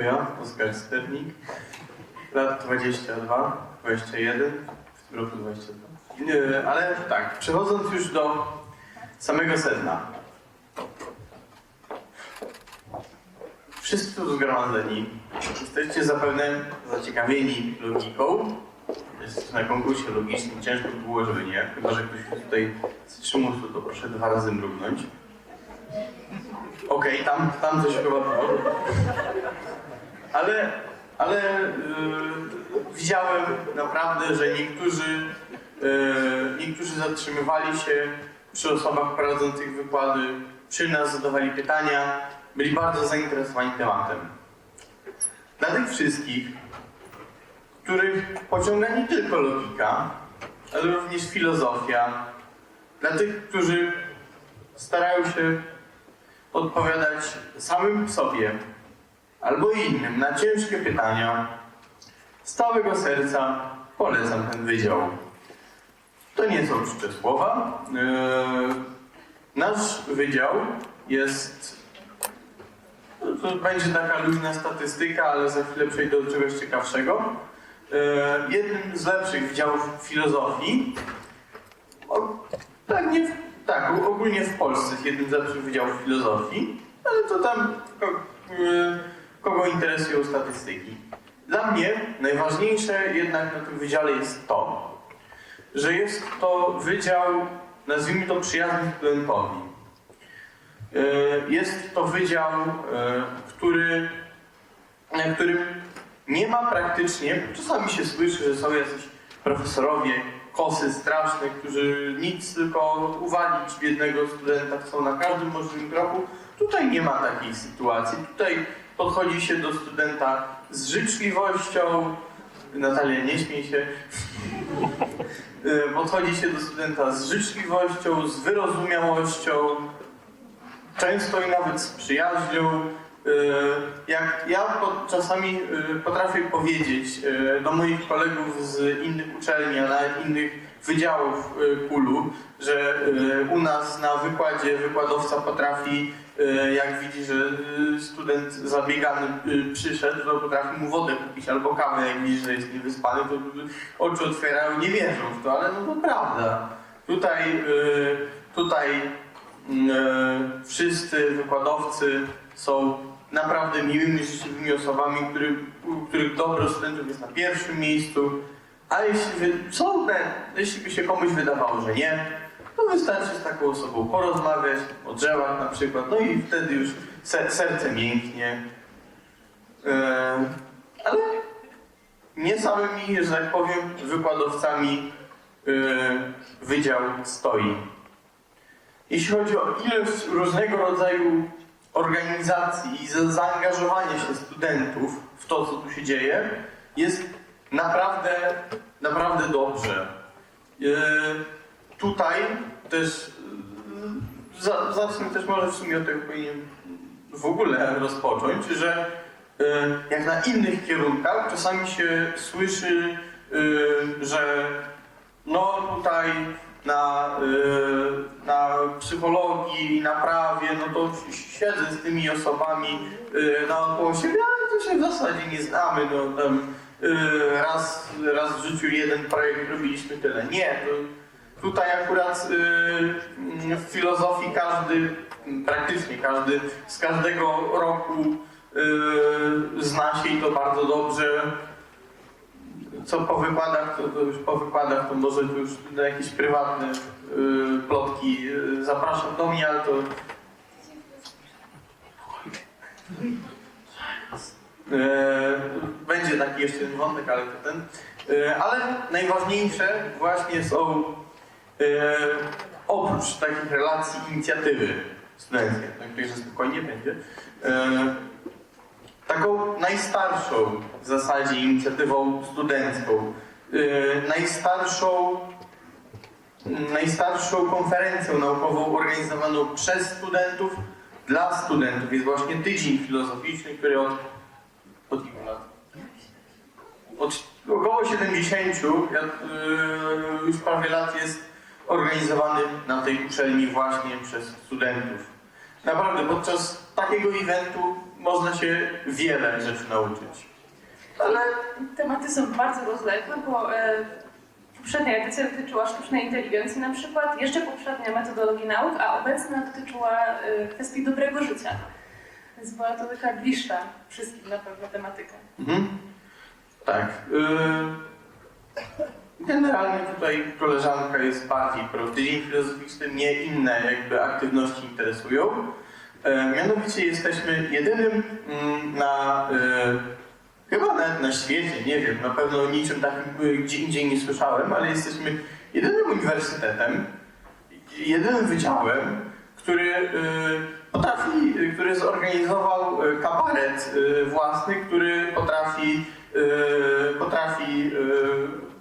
To ja, Oskar Sternik, lat 22, 21, w tym roku 22. Nie, ale tak, przechodząc już do samego sedna. Wszyscy tu zgromadzeni jesteście zapewne zaciekawieni logiką. Jest na konkursie logicznym, ciężko by było, żeby nie. Chyba, że ktoś tutaj z przymusu, to proszę dwa razy mrugnąć. Okej, tam, tam coś chyba było. Ale, ale yy, widziałem naprawdę, że niektórzy, yy, niektórzy zatrzymywali się przy osobach prowadzących wykłady, przy nas zadawali pytania, byli bardzo zainteresowani tematem. Dla tych wszystkich, których pociąga nie tylko logika, ale również filozofia, dla tych, którzy starają się odpowiadać samym sobie albo innym na ciężkie pytania, z całego serca polecam ten wydział. To nie są czcze słowa. Yy, Nasz wydział jest. To będzie taka luźna statystyka, ale za chwilę przejdę do czegoś ciekawszego. Yy, Jednym z lepszych wydziałów filozofii. O, tak, nie tak, ogólnie w Polsce jest jednym z lepszych wydziałów filozofii, ale to tam ko- yy, kogo interesują statystyki. Dla mnie najważniejsze jednak na tym wydziale jest to, że jest to wydział, nazwijmy to przyjazny studentowi. Yy, Jest to wydział, yy, który, na którym nie ma praktycznie, czasami się słyszy, że są jacyś profesorowie, kosy straszne, którzy nic tylko uwalić biednego studenta chcą na każdym możliwym kroku. Tutaj nie ma takiej sytuacji. Tutaj podchodzi się do studenta z życzliwością. Natalia, nie śmiej się. Podchodzi się do studenta z życzliwością, z wyrozumiałością, często i nawet z przyjaźnią. Y, Jak ja czasami y, potrafię powiedzieć y, do moich kolegów z innych uczelni, a nawet innych wydziałów KULU, że u nas na wykładzie wykładowca potrafi, jak widzi, że student zabiegany przyszedł, to potrafi mu wodę kupić albo kawę, jak widzi, że jest niewyspany, to oczy otwierają, nie wierzą w to, ale no to prawda. Tutaj, tutaj e, wszyscy wykładowcy są naprawdę miłymi, życzliwymi osobami, których dobro studentów jest na pierwszym miejscu. A jeśli, te, jeśli by się komuś wydawało, że nie, to wystarczy z taką osobą porozmawiać o drzewach na przykład, no i wtedy już ser, serce mięknie. E, ale nie samymi, że tak powiem, wykładowcami e, wydział stoi. Jeśli chodzi o ilość różnego rodzaju organizacji i za- zaangażowanie się studentów w to, co tu się dzieje, jest naprawdę, naprawdę dobrze. E, Tutaj też, za- zacznę też może w sumie od tego powinien w ogóle rozpocząć, że e, jak na innych kierunkach czasami się słyszy, że no tutaj na, na psychologii, na prawie, no to siedzę z tymi osobami y, naokoło siebie, ale to się w zasadzie nie znamy, no tam y, raz, raz w życiu jeden projekt robiliśmy tyle. Nie, to tutaj akurat y, w filozofii każdy, praktycznie każdy z każdego roku y, zna się i to bardzo dobrze co po wykładach, to, to już po wykładach, to może to już na jakieś prywatne y, plotki y, zapraszam do mnie, ale to... Y, będzie taki jeszcze jeden wątek, ale to ten. Y, ale najważniejsze właśnie są y, oprócz takich relacji inicjatywy studenckie, także spokojnie będzie. Taką najstarszą w zasadzie inicjatywą studencką, yy, najstarszą, najstarszą konferencją naukową organizowaną przez studentów dla studentów jest właśnie tydzień filozoficzny, który od, od lat? Od około 70, ja, yy, już prawie lat jest organizowany na tej uczelni właśnie przez studentów. Naprawdę podczas takiego eventu można się wiele rzeczy nauczyć. Ale Tematy są bardzo rozległe, bo e, poprzednia edycja dotyczyła sztucznej inteligencji na przykład, jeszcze poprzednia metodologii nauk, a obecna dotyczyła e, kwestii dobrego życia. Więc była to taka bliższa wszystkim na pewno tematyka. Mhm. Tak. y, Generalnie tutaj koleżanka jest bardziej pro tydzień filozoficzny, mnie inne jakby aktywności interesują. E, Mianowicie jesteśmy jedynym mm, na y, chyba nawet na świecie, nie wiem, na pewno niczym takim y, gdzie indziej nie słyszałem, ale jesteśmy jedynym uniwersytetem, jedynym wydziałem, który potrafi, który zorganizował kabaret własny, który potrafi, potrafi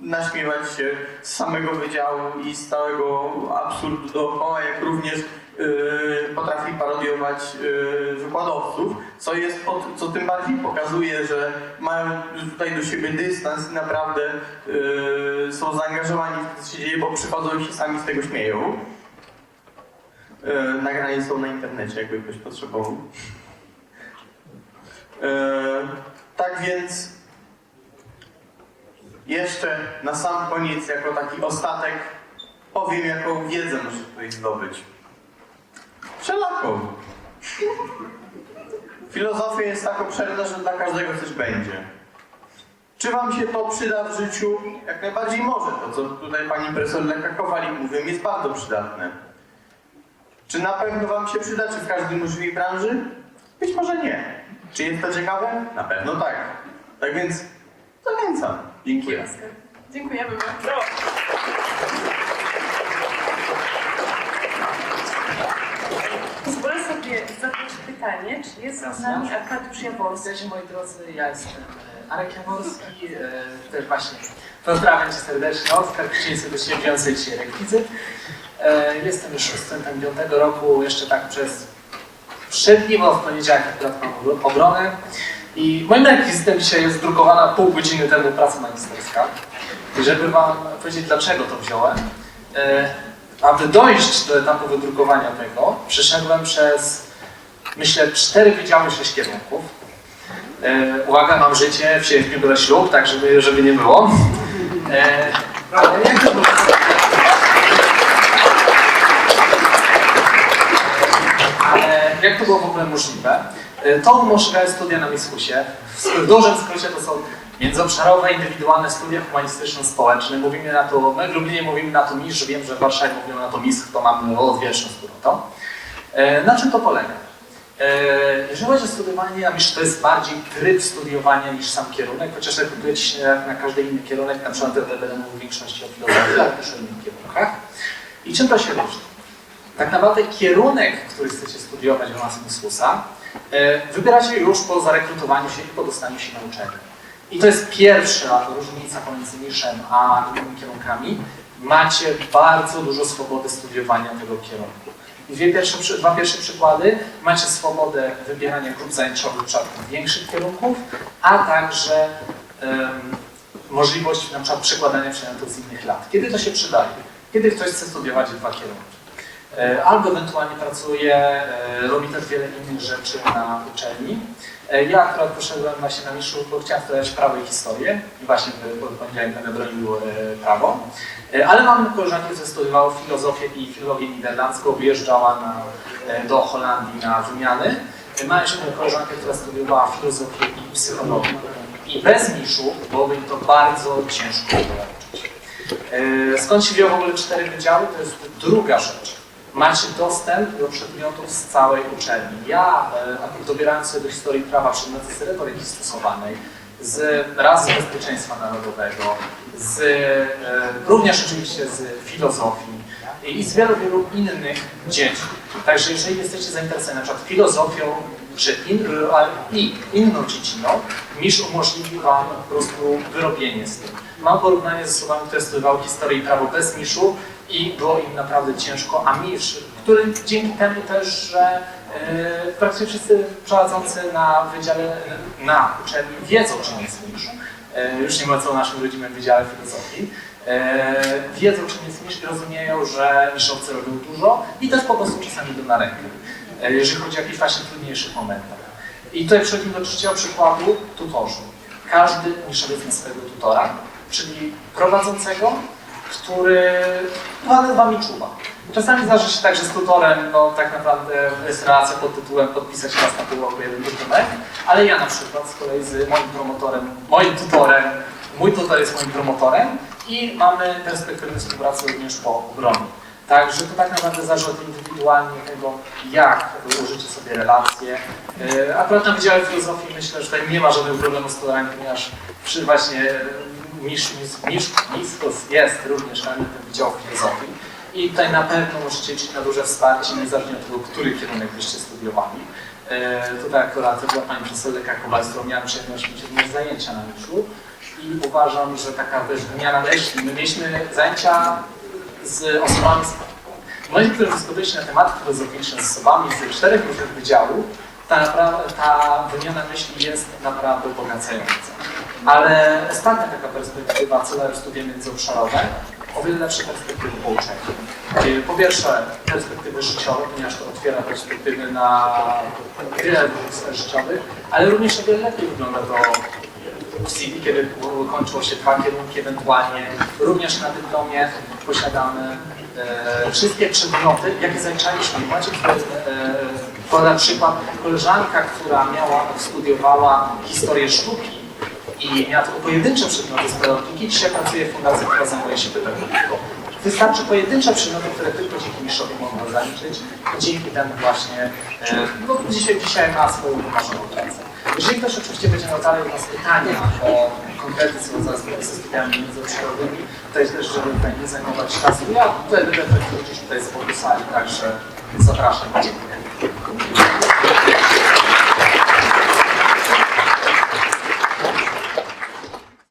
naśmiewać się z samego wydziału i z całego absurdu dookoła, jak również potrafi parodiować y, wykładowców, co jest, co tym bardziej pokazuje, że mają tutaj do siebie dystans i naprawdę y, są zaangażowani w to, co się dzieje, bo przychodzą i się sami z tego śmieją. Nagrania są na internecie, jakby ktoś potrzebował. Tak więc jeszcze na sam koniec, jako taki ostatek, powiem, jaką wiedzę możesz tutaj zdobyć. Wszelaką. Filozofia jest tak obszerna, że dla każdego coś będzie. Czy wam się to przyda w życiu? Jak najbardziej może. To, co tutaj pani profesor Leka Kowalik mówił, jest bardzo przydatne. Czy na pewno Wam się przyda, czy w każdej możliwej branży? Być może nie. Czy jest to ciekawe? Na pewno tak. Tak więc zachęcam. Dziękuję. Dziękujemy bardzo. Sobie zadać pytanie, czy jest z nami Arkadiusz Jaworski? Cześć moi drodzy, ja jestem e, Arek Jaworski, e, też właśnie pozdrawiam Cię serdecznie, Oskar Krzyńcy wyświetlający dzisiaj rekwizyt. E, Jestem już studentem piątego roku, jeszcze tak przez trzy dni, bo w poniedziałek akurat mam obronę. I moim rekwizytem dzisiaj jest drukowana pół godziny temu praca magisterska. I żeby Wam powiedzieć, dlaczego to wziąłem, e, aby dojść do etapu wydrukowania tego, przeszedłem przez, myślę, cztery wydziały, sześć kierunków. E, uwaga, mam życie, w sierpniu biorę ślub, tak żeby, żeby nie było. E, ale jak to było? Jak to było w ogóle możliwe? E, To umożliwiają studia na Miskusie. W dużym skrócie to są międzyobszarowe, indywidualne studia humanistyczno-społeczne. Mówimy na to, my w Lublinie mówimy na to MISZ, wiem, że w Warszawie mówią na to MISK, to mamy odwieczną wspólnotą. E, Na czym to polega? Jeżeli chodzi o studiowanie, to jest bardziej tryb studiowania niż sam kierunek, chociaż rekrutuje się na każdy inny kierunek, na przykład będę mówił w większości o filozofii, ale też o innych kierunkach. I czym to się różni? Tak naprawdę kierunek, który chcecie studiować w Erasmusa, e, wybieracie już po zarekrutowaniu się i po dostaniu się na uczelnię. I to jest pierwsza różnica pomiędzy niszem a innymi kierunkami. Macie bardzo dużo swobody studiowania tego kierunku. Dwie pierwsze, dwa pierwsze przykłady. Macie swobodę wybierania grup zajęciowych w przypadku większych kierunków, a także em, możliwość na przykład przekładania przedmiotów z innych lat. Kiedy to się przydaje? Kiedy ktoś chce studiować dwa kierunki. E, Albo ewentualnie pracuje, e, robi też wiele innych rzeczy na uczelni. E, Ja akurat poszedłem właśnie na miszu, bo chciałem studiować prawo i historię i właśnie w poniedziałek będę bronił prawo. Ale mam koleżankę, która studiowała filozofię i filologię niderlandzką, wyjeżdżała na, do Holandii na wymiany. Mam jeszcze koleżankę, która studiowała filozofię i psychologię. I bez miszu byłoby to bardzo ciężko nauczyć. Skąd się wziął w ogóle cztery wydziały? To jest druga rzecz. Macie dostęp do przedmiotów z całej uczelni. Ja, e, dobierając sobie do historii prawa przedmioty z retoryki stosowanej, z raz bezpieczeństwa narodowego, z, e, również oczywiście z filozofii i z wielu, wielu innych dziedzin. Także jeżeli jesteście zainteresowani na przykład filozofią czy in, a- i inną dziedziną, MISZ umożliwi Wam po prostu wyrobienie z tym. Mam porównanie z osobami, które studiowały historię i prawo bez MISZ-u i było im naprawdę ciężko, a MISZ, który dzięki temu też, że e, praktycznie wszyscy prowadzący na wydziale, na uczelni wiedzą, czym jest MISZ, e, już nie mówiąc o naszym rodzimym Wydziale Filozofii, e, wiedzą, czym jest MISZ i rozumieją, że miszowcy robią dużo i też po prostu czasami idą na rękę, jeżeli chodzi o jakichś właśnie trudniejszych momentach. I tutaj przechodzimy do trzeciego przykładu, tutorzy. Każdy niszowiec ma swojego tutora, czyli prowadzącego, który no, nad wami czuwa. Czasami zdarza się tak, że z tutorem no, tak naprawdę jest relacja pod tytułem podpisać raz na pół roku jeden dokument, ale ja na przykład z kolei z moim promotorem, moim tutorem, mój tutor jest moim promotorem i mamy perspektywę współpracy również po obronie. Także to tak naprawdę zależy od indywidualnie tego, jak ułożycie sobie relacje. Yy, Akurat na Wydziale Filozofii myślę, że tutaj nie ma żadnego problemu z tutorami, ponieważ przy właśnie Misz, Misz, Misz, Miskos jest również elementem Wydziału Filozofii i tutaj na pewno możecie liczyć na duże wsparcie, niezależnie od tego, który kierunek byście studiowali. E, tutaj akurat była Pani profesor Leka Kowal, z którą miałem przyjemność mieć zajęcia na Miszu i uważam, że taka wymiana myśli. My mieliśmy zajęcia z osobami, z, w momencie, w którym dyskutowaliśmy na tematy filozoficzne z osobami z czterech różnych wydziałów, ta, ta wymiana myśli jest naprawdę ubogacająca. Ale ostatnia taka perspektywa, cele studia międzyobszarowe, o wiele lepsze perspektywy pouczenia. Yy, Po pierwsze, perspektywy życiowe, ponieważ to otwiera perspektywy na wiele różnych życiowych, ale również o wiele lepiej wygląda to w CV, kiedy kończyło się dwa kierunki ewentualnie. Również na dyplomie posiadamy e, wszystkie przedmioty, jakie zaliczaliśmy. Momencie, kiedy e, podam przykład, koleżanka, która miała, studiowała historię sztuki, i miała tylko pojedyncze przedmioty z pedagogiki, dzisiaj pracuje w fundacji, która zajmuje się pedagogiką. Wystarczy pojedyncze przedmioty, które tylko dzięki Miszowi można zaliczyć i dzięki temu właśnie, e, no dzisiaj, dzisiaj ma swoją wymarzoną pracę. Jeżeli ktoś oczywiście będzie miał dalej od nas pytania o konkrety związane ze studiami międzyobszarowymi, to jest też, żeby tutaj nie zajmować czasu. Ja tutaj będę gdzieś tutaj z boku sali, także zapraszam. Dziękuję.